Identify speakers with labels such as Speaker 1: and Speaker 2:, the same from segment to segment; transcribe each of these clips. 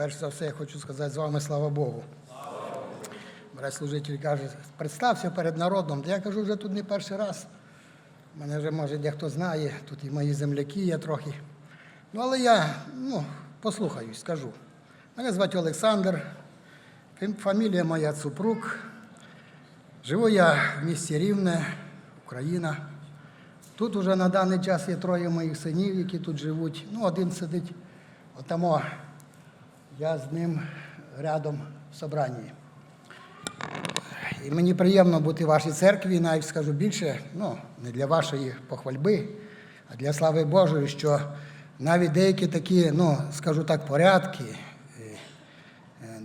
Speaker 1: Перш за все, я хочу сказати з вами слава Богу. Брат служитель каже, представся перед народом. Я кажу, вже тут не перший раз. Мене вже, може, дехто знає, тут і мої земляки є трохи. Ну, але я ну, послухаюсь, скажу. Мене звати Олександр, фамілія моя Цупрук. Живу я в місті Рівне, Україна. Тут уже на даний час є троє моїх синів, які тут живуть. Ну, один сидить отамо. Я з ним рядом в собранні. І мені приємно бути в вашій церкві, навіть скажу більше, ну, не для вашої похвальби, а для слави Божої, що навіть деякі такі, ну, скажу так, порядки,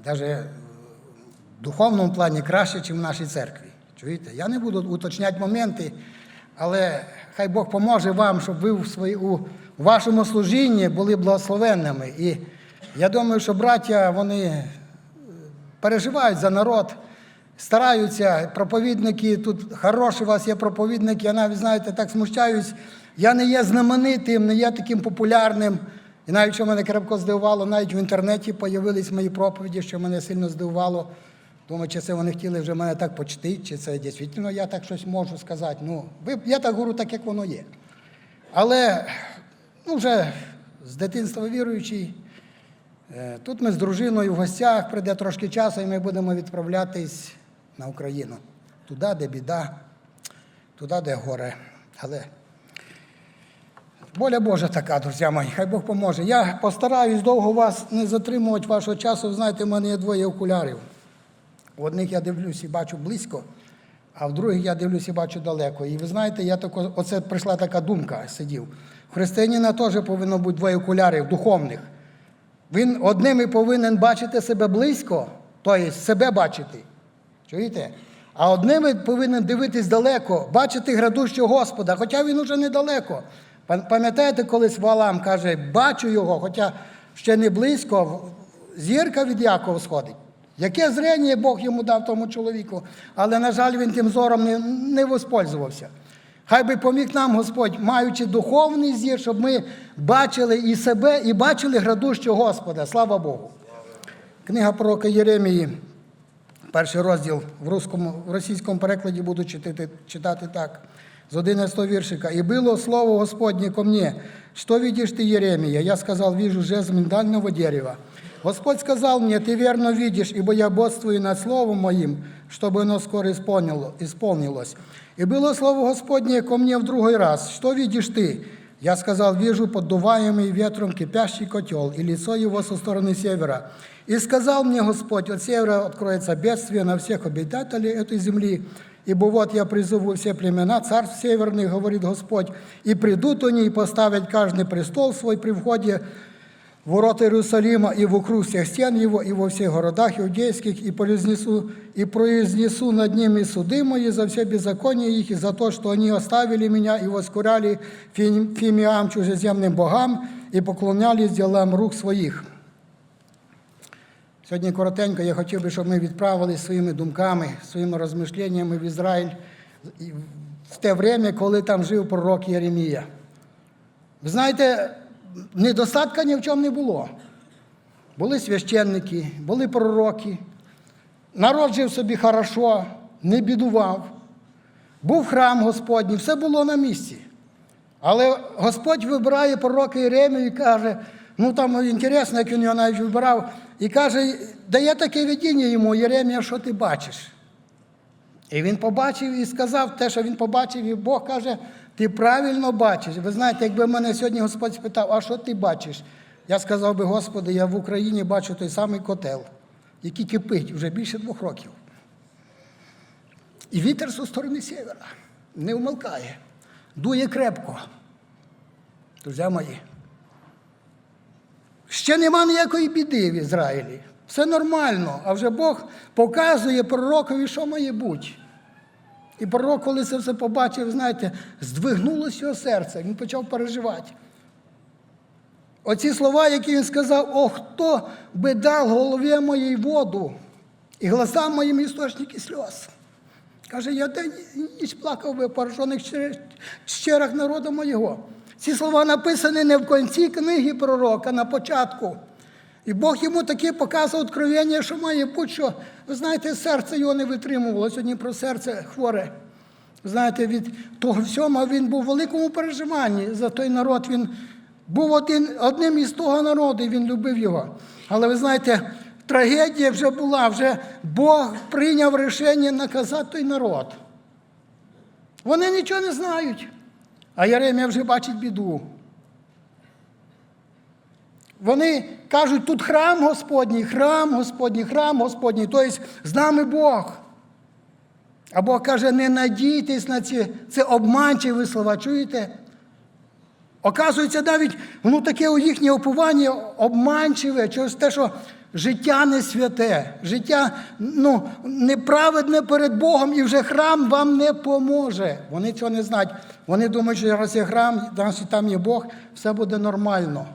Speaker 1: навіть в духовному плані краще, ніж в нашій церкві. Чуєте? Я не буду уточняти моменти, але хай Бог поможе вам, щоб ви у, свої, у вашому служінні були благословенними. І я думаю, що браття, вони переживають за народ, стараються. Проповідники, тут хороші у вас є проповідники, я навіть, знаєте, так смущаюсь. Я не є знаменитим, не є таким популярним. І навіть що мене крепко здивувало, навіть в інтернеті з'явились мої проповіді, що мене сильно здивувало. Думаю, чи це вони хотіли вже мене так почтити, чи це дійсно я так щось можу сказати. Ну, я так говорю, так як воно є. Але ну, вже з дитинства віруючий, Е, Тут ми з дружиною в гостях, прийде трошки часу, і ми будемо відправлятись на Україну. Туди, де біда, туди, де горе. Але воля Божа така, друзі мої, хай Бог поможе. Я постараюсь довго вас не затримувати вашого часу. Знаєте, в мене є двоє окулярів. В одних я дивлюсь і бачу близько, а в других я дивлюсь і бачу далеко. І ви знаєте, я тако, оце прийшла така думка, сидів. У християнина теж повинно бути двоє окулярів духовних. Він одними повинен бачити себе близько, тобто себе бачити. Чуєте? А одними повинен дивитись далеко, бачити градущого Господа, хоча він уже недалеко. Пам'ятаєте, колись Валам каже, бачу його, хоча ще не близько, зірка від Якова сходить. Яке зрення Бог йому дав тому чоловіку, але, на жаль, він тим зором не, не воспользувався. Хай би поміг нам Господь, маючи духовний зір, щоб ми бачили і себе, і бачили градущого Господа. Слава Богу. Книга пророка Єремії, перший розділ в, русскому, в російському перекладі буду читати, читати так. З 11 віршика. «И было слово Господне ко мне, что видишь ты, Еремия? Я сказал, вижу жезл миндального дерева. Господь сказал мне, ты верно видишь, ибо я бодствую над словом моим, чтобы оно скоро исполнило- исполнилось. И было слово Господне ко мне в другой раз, что видишь ты? Я сказал, вижу поддуваемый ветром кипящий котел, и лицо его со стороны севера. И сказал мне Господь, от севера откроется бедствие на всех обитателей этой земли, Ибо вот я призову все племена царств северных, говорит Господь, и придут они и поставят каждый престол свой при входе ворота Иерусалима и вокруг всех стен его, и во всех городах иудейских, и произнесу, и произнесу над ними суды мои за все беззаконие их, и за то, что они оставили меня и воскуряли фи- фимиам чужеземным богам, и поклонялись делам рук своих. Сьогодні коротенько я хотів би, щоб ми відправили своїми думками, своїми розмишленнями в Ізраїль в те время, коли там жив пророк Єремія. Ви знаєте, недостатка ні в чому не було. Були священники, були пророки. Народ жив собі хорошо, не бідував. Був храм Господній, все було на місці. Але Господь вибирає пророка Єремію і каже, ну там інтересно, як він його навіть вибирав, і каже, дає таке видіння йому, Єремія, що ти бачиш? І він побачив і сказав те, що він побачив, і Бог каже, ти правильно бачиш. Ви знаєте, якби мене сьогодні Господь спитав, а що ти бачиш? Я сказав би, Господи, я в Україні бачу той самий котел, який кипить вже більше двох років. І вітер зі сторони севера не вмолкає, дує крепко. Друзі мої. Ще нема ніякої біди в Ізраїлі. Все нормально, а вже Бог показує пророкові, що має бути. І пророк, коли це все побачив, знаєте, здвигнулося його серце, він почав переживати. Оці слова, які він сказав, о, хто би дав голові моїй воду і глазам моїм істочники сльоз. Каже, я день і ніч плакав би в поражених щерах народу моєго. Ці слова написані не в кінці книги пророка, а на початку. І Бог йому таке показував откровення, що має бути, що, ви знаєте, серце його не витримувало. Сьогодні про серце хворе. Знаєте, від того всього він був в великому переживанні за той народ. Він був один, одним із того народу, і він любив його. Але ви знаєте, трагедія вже була, вже Бог прийняв рішення наказати той народ. Вони нічого не знають. А Єремія вже бачить біду. Вони кажуть, тут храм Господній, храм Господній, храм Господній, тобто з нами Бог. А Бог каже, не надійтесь на ці, це обманчиві слова, чуєте? Оказується, навіть ну, таке у їхнє опування обманчиве через те, що життя не святе, життя ну, неправедне перед Богом, і вже храм вам не поможе. Вони цього не знають. Вони думають, що раз є храм, там є Бог, все буде нормально.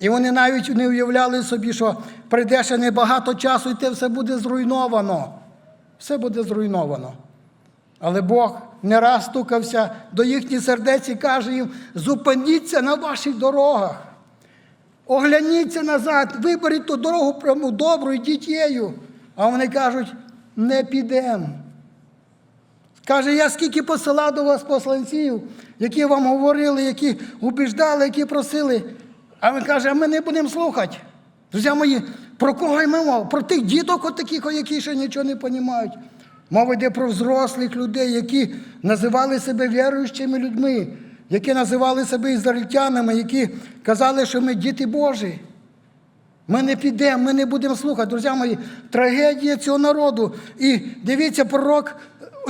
Speaker 1: І вони навіть не уявляли собі, що прийде ще небагато часу, і те все буде зруйновано. Все буде зруйновано. Але Бог не раз стукався до їхніх сердець і каже їм: зупиніться на ваших дорогах. Огляніться назад, виберіть ту дорогу пряму добру, йдіть їю. А вони кажуть, не підемо. Каже, я скільки посилав до вас посланців, які вам говорили, які убіждали, які просили. А він каже, а ми не будемо слухати. Друзі мої, про кого йме мова? Про тих діток, от таких, які ще нічого не розуміють. Мова йде про взрослих людей, які називали себе віруючими людьми, які називали себе ізраїльтянами, які казали, що ми діти Божі. Ми не підемо, ми не будемо слухати. Друзі мої, трагедія цього народу. І дивіться, пророк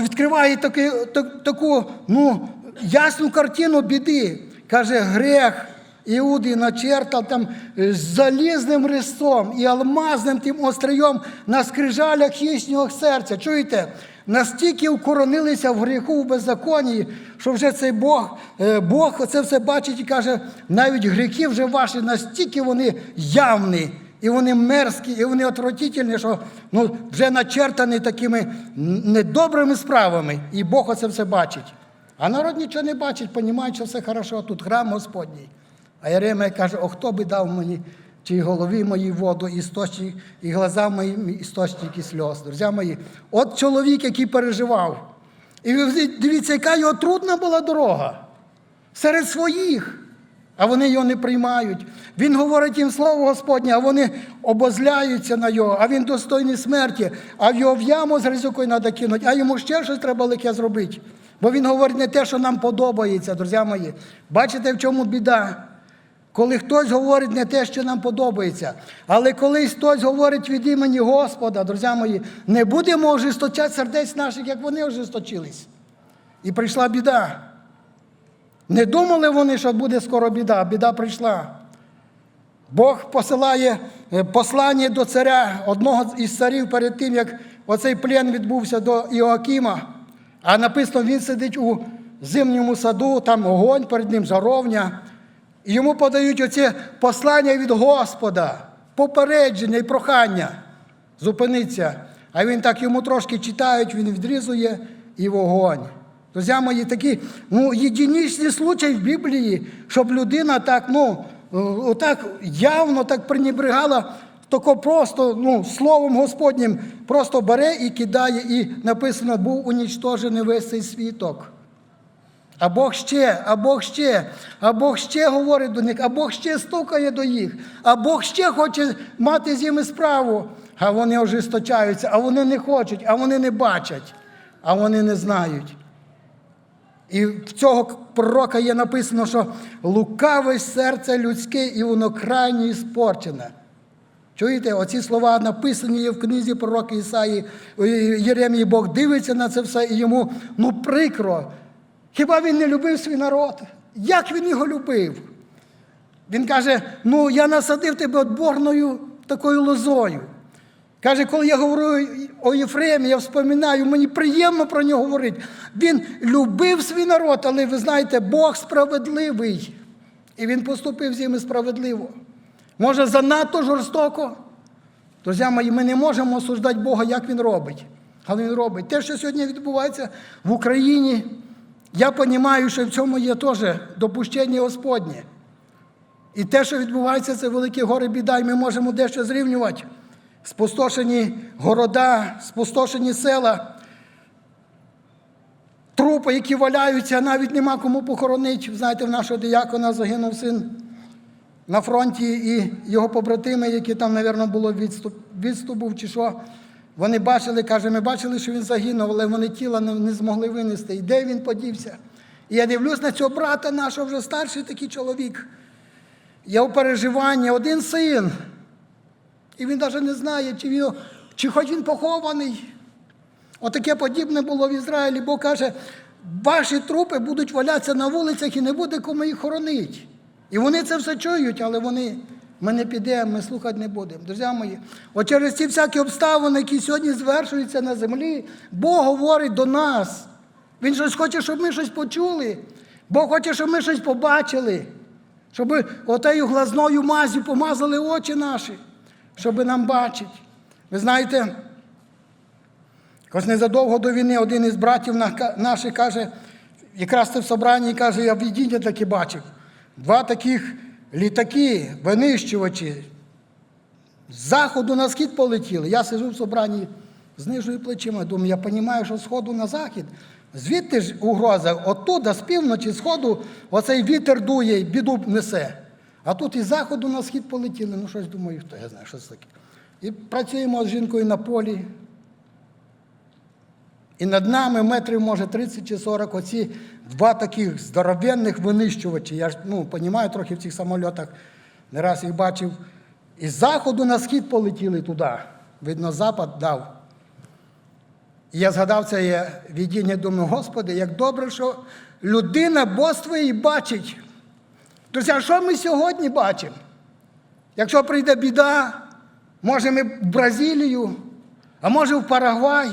Speaker 1: відкриває таки, так- таку ну, ясну картину біди. Каже, грех Іуди начертав там е, залізним рисом і алмазним тим острієм на скрижалях їхнього серця. Чуєте? Настільки укоронилися в гріху в беззаконні, що вже цей Бог, е, Бог це все бачить і каже, навіть гріхи вже ваші настільки вони явні, і вони мерзкі, і вони отвратительні, що ну, вже начертані такими недобрими справами. І Бог оце все бачить. А народ нічого не бачить, розуміє, що все хорошо, тут храм Господній. А Єремія каже, о хто би дав мені тій голові моїй воду, істочник, і глаза моїм істочники сльоз. Друзі мої, от чоловік, який переживав. І ви дивіться, яка його трудна була дорога серед своїх. А вони його не приймають. Він говорить їм слово Господнє, а вони обозляються на його, а він достойний смерті, а в його в яму з ризикою треба кинути, а йому ще щось треба лике зробити. Бо він говорить не те, що нам подобається, друзі мої. Бачите, в чому біда? Коли хтось говорить не те, що нам подобається, але коли хтось говорить від імені Господа, друзі мої, не будемо ожесточати сердець наших, як вони ожесточились. І прийшла біда. Не думали вони, що буде скоро біда, біда прийшла. Бог посилає е, послання до царя, одного із царів перед тим, як оцей плен відбувся до Іоакима. А написано, він сидить у зимньому саду, там огонь перед ним, жаровня. І йому подають оце послання від Господа, попередження і прохання. Зупиниться. А він так йому трошки читають, він відрізує і вогонь. Друзі мої, такі ну, єдинічні случаї в Біблії, щоб людина так, ну, е, отак явно так пренебрегала, тако просто ну, словом Господнім просто бере і кидає, і написано, був унічтожений весь цей світок. А Бог ще, а Бог ще, а Бог ще говорить до них, а Бог ще стукає до їх, а Бог ще хоче мати з ними справу. А вони ожесточаються, а вони не хочуть, а вони не бачать, а вони не знають. І в цього пророка є написано, що лукаве серце людське і воно крайне іспорчене. Чуєте, оці слова написані є в книзі пророка Ісаї Єремії. Бог дивиться на це все і йому ну прикро. Хіба він не любив свій народ? Як він його любив? Він каже: ну я насадив тебе отборною такою лозою. Каже, коли я говорю о Єфремі, я вспоминаю, мені приємно про нього говорити. Він любив свій народ, але ви знаєте, Бог справедливий. І він поступив з ними справедливо. Може, занадто жорстоко. Друзі мої, ми не можемо осуждати Бога, як Він робить. Але Він робить. Те, що сьогодні відбувається в Україні, я розумію, що в цьому є теж допущення Господнє. І те, що відбувається, це велике горе біда, і ми можемо дещо зрівнювати. Спустошені города, спустошені села, трупи, які валяються, навіть нема кому похоронити. Знаєте, в нашого диякона загинув син на фронті, і його побратими, які там, мабуть, було відступ, відступ був чи що. Вони бачили, каже, ми бачили, що він загинув, але вони тіла не, не змогли винести. І де він подівся? І я дивлюсь на цього брата нашого вже старший такий чоловік. Є у переживанні один син. І він навіть не знає, чи, він, чи хоч він похований. Отаке подібне було в Ізраїлі, бо каже, ваші трупи будуть валятися на вулицях і не буде кому їх хоронити. І вони це все чують, але вони, ми не підемо, ми слухати не будемо. Друзі мої, от через ці всякі обставини, які сьогодні звершуються на землі, Бог говорить до нас. Він щось хоче, щоб ми щось почули. Бог хоче, щоб ми щось побачили. Щоб отею глазною мазю помазали очі наші, щоб нам бачити. Ви знаєте, Ось незадовго до війни один із братів наших каже, якраз це в собранні каже, я в відіння таки бачив. Два таких літаки, винищувачі, з заходу на схід полетіли. Я сижу в собранні, знижую плечима, думаю, я розумію, що з сходу на захід. Звідти ж угроза, оттуда, з півночі, сходу, оцей вітер дує і біду несе. А тут із заходу на схід полетіли. Ну щось думаю, хто я знаю, що це таке. І працюємо з жінкою на полі. І над нами метрів, може, 30 чи 40 оці два таких здоровенних винищувачі. Я ж ну, розумію трохи в цих самольотах, не раз їх бачив. Із заходу на схід полетіли туди. Видно, запад дав. І я згадав це відіння, думаю, Господи, як добре, що людина боствує і бачить. Друзі, а що ми сьогодні бачимо? Якщо прийде біда, може ми в Бразилію, а може в Парагвай.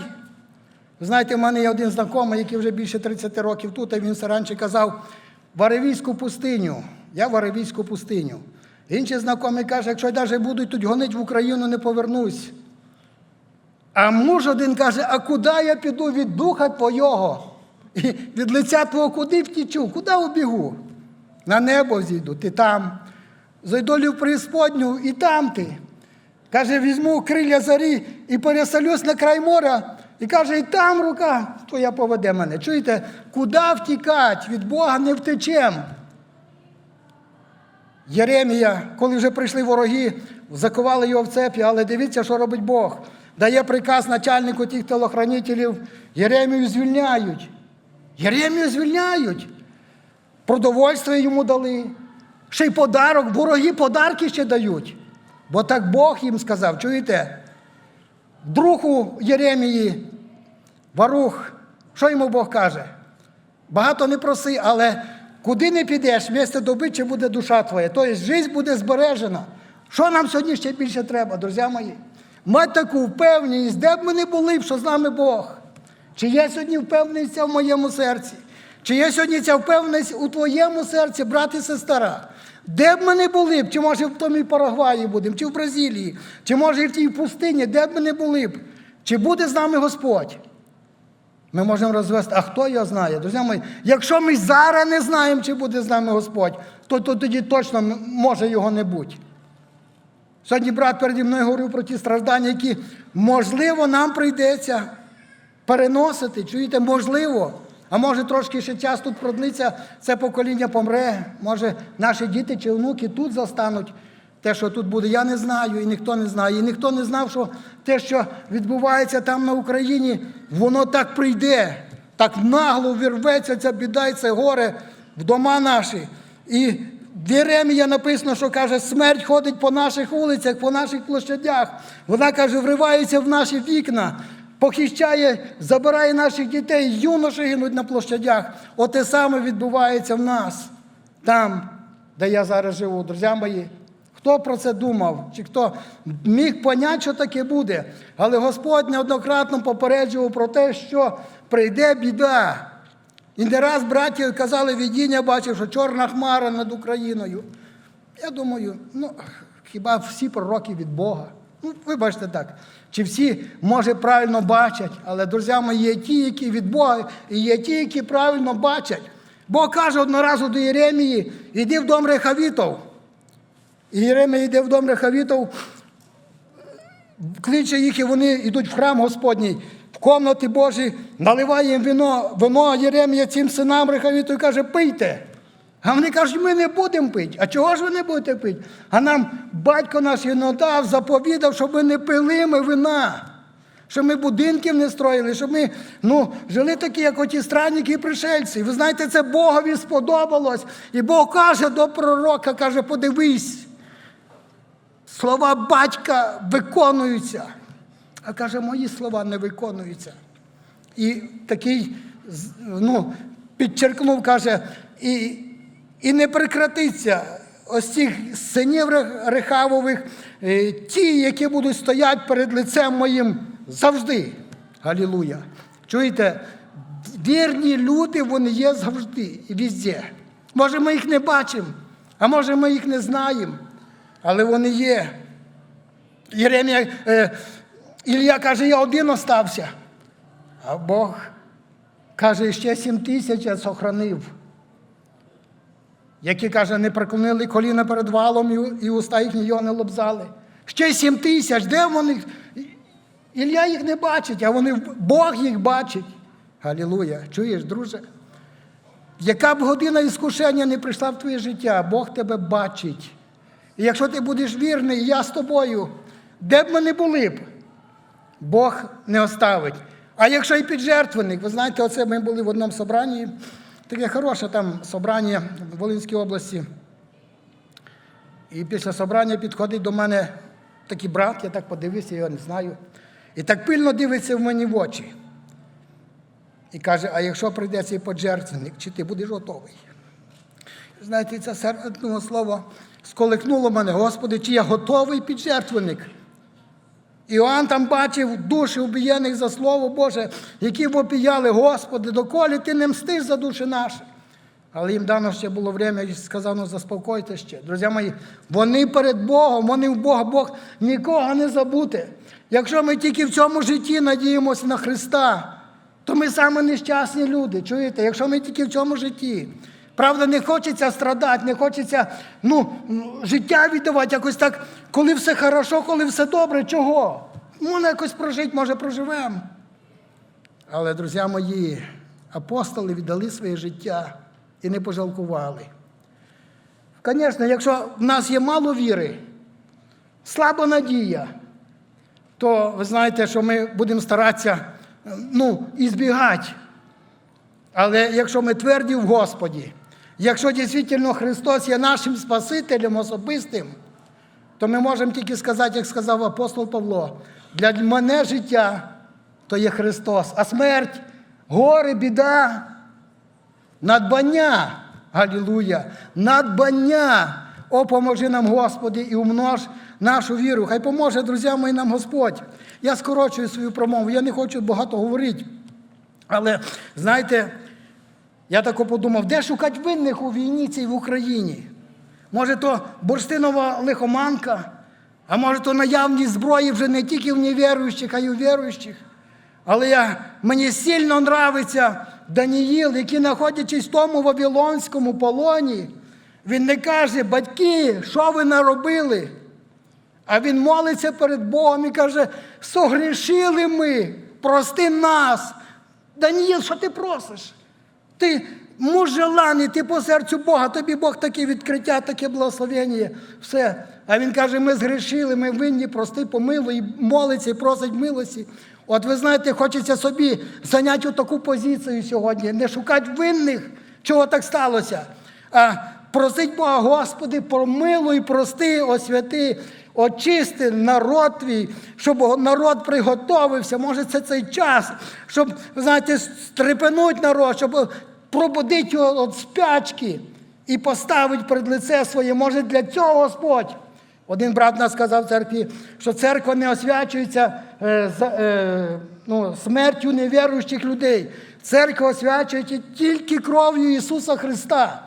Speaker 1: Знаєте, в мене є один знайомий, який вже більше 30 років тут, і він раніше казав в Аравійську пустиню. Я в Аравійську пустиню. Інший знайомий каже, якщо навіть будуть тут гонити в Україну, не повернусь. А муж один каже, а куди я піду від духа твого? І від лиця твого куди втічу? Куди убігу? На небо зійду, ти там. Зайдолю в преісподню, і там ти. Каже, візьму крилля зарі і переселюсь на край моря. І каже, і там рука твоя поведе мене. Чуєте, куди втікати? Від Бога не втечем. Єремія, коли вже прийшли вороги, закували його в цепі, але дивіться, що робить Бог. Дає приказ начальнику тих телохранителів, Єремію звільняють. Єремію звільняють. Продовольство йому дали. Ще й подарок, вороги подарки ще дають. Бо так Бог їм сказав, чуєте? Другу Єремії, Варух, що йому Бог каже? Багато не проси, але куди не підеш, місце добичі буде душа твоя. Тобто життя буде збережена. Що нам сьогодні ще більше треба, друзі мої? Мати таку впевненість, де б ми не були, що з нами Бог. Чи є сьогодні впевненість в моєму серці? Чи є сьогодні ця впевненість у твоєму серці, брат і сестра? Де б ми не були б, чи може в тому Парагваї будемо, чи в Бразилії, чи може і в тій пустині, де б ми не були б, чи буде з нами Господь? Ми можемо розвести, а хто його знає? Друзі мої, якщо ми зараз не знаємо, чи буде з нами Господь, то, то тоді точно може його не бути. Сьогодні брат переді мною говорив про ті страждання, які, можливо, нам прийдеться переносити. Чуєте, можливо. А може трошки ще час тут продлиться, це покоління помре. Може, наші діти чи внуки тут застануть те, що тут буде. Я не знаю, і ніхто не знає. І ніхто не знав, що те, що відбувається там на Україні, воно так прийде, так нагло вірветься ця біда і це горе в дома наші. І в Єремія написано, що каже, смерть ходить по наших вулицях, по наших площадях. Вона каже, вривається в наші вікна, похищає, забирає наших дітей, юноші гинуть на площадях. Оте саме відбувається в нас, там, де я зараз живу, друзі мої. Хто про це думав, чи хто міг поняти, що таке буде? Але Господь неоднократно попереджував про те, що прийде біда. І не раз браті казали, видіння бачив, що чорна хмара над Україною. Я думаю, ну хіба всі пророки від Бога? Ну, вибачте так. Чи всі, може, правильно бачать, але, друзі мої, є ті, які від Бога, і є ті, які правильно бачать. Бог каже одного разу до Єремії, іди в дом Рехавітов. І Єремія йде в дом Рехавітов, кличе їх, і вони йдуть в храм Господній, в комнати Божі, наливає їм вино, вино Єремія цим синам Рехавіту і каже, пийте. А вони кажуть, ми не будемо пити. А чого ж ви не будете пити? А нам батько наш дав, заповідав, щоб ми не пили ми вина. Щоб ми будинків не строїли, щоб ми ну, жили такі, як оті странники і пришельці. Ви знаєте, це Богові сподобалось. І Бог каже до пророка, каже, подивись, слова батька виконуються. А каже, мої слова не виконуються. І такий ну, підчеркнув, каже, і, і не прекратиться ось цих синів Ре- Рехавових, е, ті, які будуть стояти перед лицем моїм завжди. Галілуя. Чуєте, вірні люди, вони є завжди і везде. Може, ми їх не бачимо, а може, ми їх не знаємо, але вони є. Єремія, е, Ілля каже, я один остався. А Бог каже, ще сім тисяч я сохранив. Які, каже, не преклонили коліна перед валом і уста їхні його не лобзали. Ще сім тисяч, де вони? Ілля їх не бачить, а вони, Бог їх бачить. Галілуя. Чуєш, друже? Яка б година іскушення не прийшла в твоє життя, Бог тебе бачить. І якщо ти будеш вірний, я з тобою, де б ми не були б, Бог не оставить. А якщо і піджертвеник, ви знаєте, оце ми були в одному собранні, таке хороше там собрання в Волинській області. І після собрання підходить до мене такий брат, я так подивився, його не знаю. І так пильно дивиться в мені в очі. І каже: а якщо прийде цей поджертвеник, чи ти будеш готовий? Знаєте, це сер- ну, слово сколихнуло мене, Господи, чи я готовий піджертвеник? Іоанн там бачив душі убієних за Слово Боже, які вопіяли, Господи, доколі ти не мстиш за душі наші. Але їм дано ще було время і сказано, ну заспокойте ще. Друзі мої, вони перед Богом, вони в Бога, Бог нікого не забути. Якщо ми тільки в цьому житті надіємося на Христа, то ми саме нещасні люди. Чуєте? Якщо ми тільки в цьому житті. Правда, не хочеться страдати, не хочеться ну, життя віддавати якось так, коли все хорошо, коли все добре, чого? Можна якось прожити, може, проживемо. Але, друзі мої, апостоли віддали своє життя і не пожалкували. Звісно, якщо в нас є мало віри, слаба надія, то ви знаєте, що ми будемо старатися ну, ізбігати. Але якщо ми тверді в Господі, якщо дійсно Христос є нашим Спасителем особистим, то ми можемо тільки сказати, як сказав апостол Павло, для мене життя то є Христос, а смерть, горе, біда, надбання, Галілуя, надбання. О, поможи нам, Господи, і умнож нашу віру. Хай поможе, друзі мої, нам Господь. Я скорочую свою промову, я не хочу багато говорити. Але знаєте, я тако подумав, де шукати винних у війні цій в Україні? Може, то бурштинова лихоманка, а може, то наявність зброї вже не тільки в невіруючих, а й у віруючих. Але я, мені сильно нравиться Даніїл, який, знаходячись в тому Вавилонському полоні, він не каже, батьки, що ви наробили? А він молиться перед Богом і каже: согрішили ми, прости нас. Даніїл, що ти просиш? Ти муж желаний, ти по серцю Бога, тобі Бог таке відкриття, таке благословення, все. А він каже, ми згрішили, ми винні, прости, помилуй, молиться і просить милості. От ви знаєте, хочеться собі зайняти таку позицію сьогодні, не шукати винних, чого так сталося, а просить Бога, Господи, помилуй, прости, освяти, очисти народ твій, щоб народ приготовився. Може, це цей час, щоб, знаєте, стрепенуть народ, щоб пробудити його від спячки і поставити перед лице своє. Може, для цього Господь. Один брат нас сказав в церкві, що церква не освячується е, е, ну, смертю невіруючих людей. Церква освячується тільки кров'ю Ісуса Христа.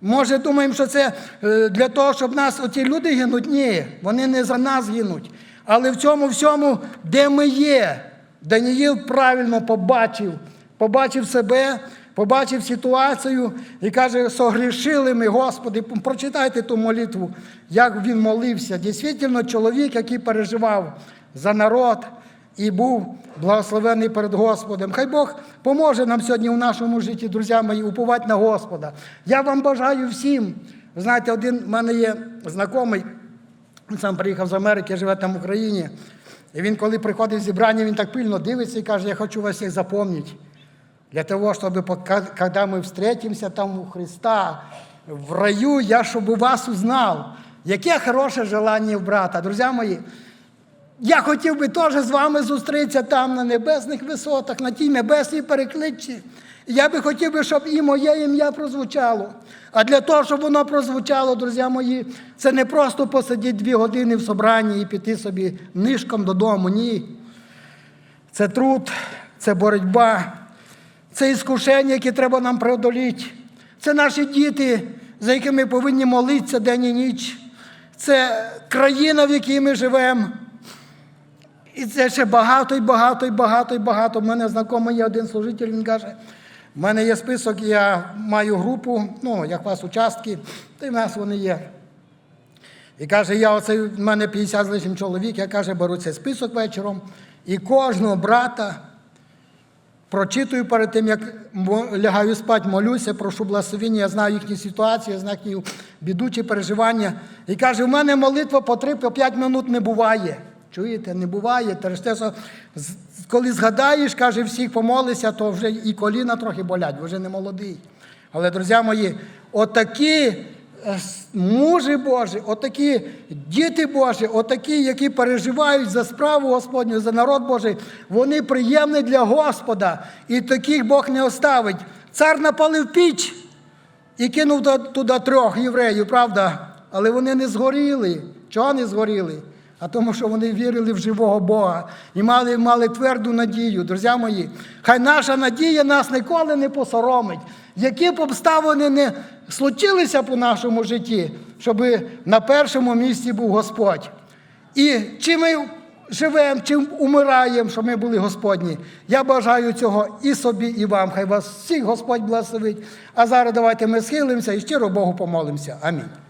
Speaker 1: Може, думаємо, що це е, для того, щоб нас оті люди гинуть? Ні, вони не за нас гинуть. Але в цьому всьому, де ми є, Даніїл правильно побачив, побачив себе, побачив ситуацію і каже, согрішили ми, Господи, прочитайте ту молитву, як він молився. Дійсно, чоловік, який переживав за народ і був благословений перед Господом. Хай Бог поможе нам сьогодні у нашому житті, друзі мої, уповати на Господа. Я вам бажаю всім. Знаєте, один в мене є знайомий, він сам приїхав з Америки, живе там в Україні. І він, коли приходить в зібрання, він так пильно дивиться і каже, я хочу вас всіх запомнити. Для того, чтобы когда мы встретимся там у Христа, в раю, я у вас узнав, яке хороше желання в брата. Друзі мої, я хотів би теж з вами зустрітися там на небесних висотах, на тій небесній перекличці. Я би хотів би, щоб і моє ім'я прозвучало. А для того, щоб воно прозвучало, друзі мої, це не просто посидіти дві години в собранні і піти собі нишком додому. Ні. Це труд, це боротьба, це іскушення, які треба нам преодоліти. Це наші діти, за якими ми повинні молитися день і ніч. Це країна, в якій ми живемо. І це ще багато і багато і багато і багато. У мене знайомий є один служитель, він каже, в мене є список, я маю групу, ну, як у вас участки, та й в нас вони є. І каже, я оцей, в мене 50 з лишнім чоловік, я каже, беру цей список вечором і кожного брата прочитую перед тим, як лягаю спати, молюся, прошу благословення, я знаю їхні ситуації, я знаю їхні біду чи переживання. І каже, у мене молитва по 3-5 минут не буває. Чуєте, не буває. Через те, що коли згадаєш, каже, всіх помолися, то вже і коліна трохи болять, вже не молодий. Але, друзі мої, отакі мужі Божі, отакі діти Божі, отакі, які переживають за справу Господню, за народ Божий, вони приємні для Господа. І таких Бог не оставить. Цар напалив піч і кинув туди трьох євреїв, правда? Але вони не згоріли. Чого не згоріли? А тому, що вони вірили в живого Бога і мали, мали тверду надію. Друзі мої, хай наша надія нас ніколи не посоромить. Які б обставини не случилися по нашому житті, щоб на першому місці був Господь. І чи ми живемо, чи умираємо, щоб ми були Господні. Я бажаю цього і собі, і вам. Хай вас всіх Господь благословить. А зараз давайте ми схилимося і щиро Богу помолимося. Амінь.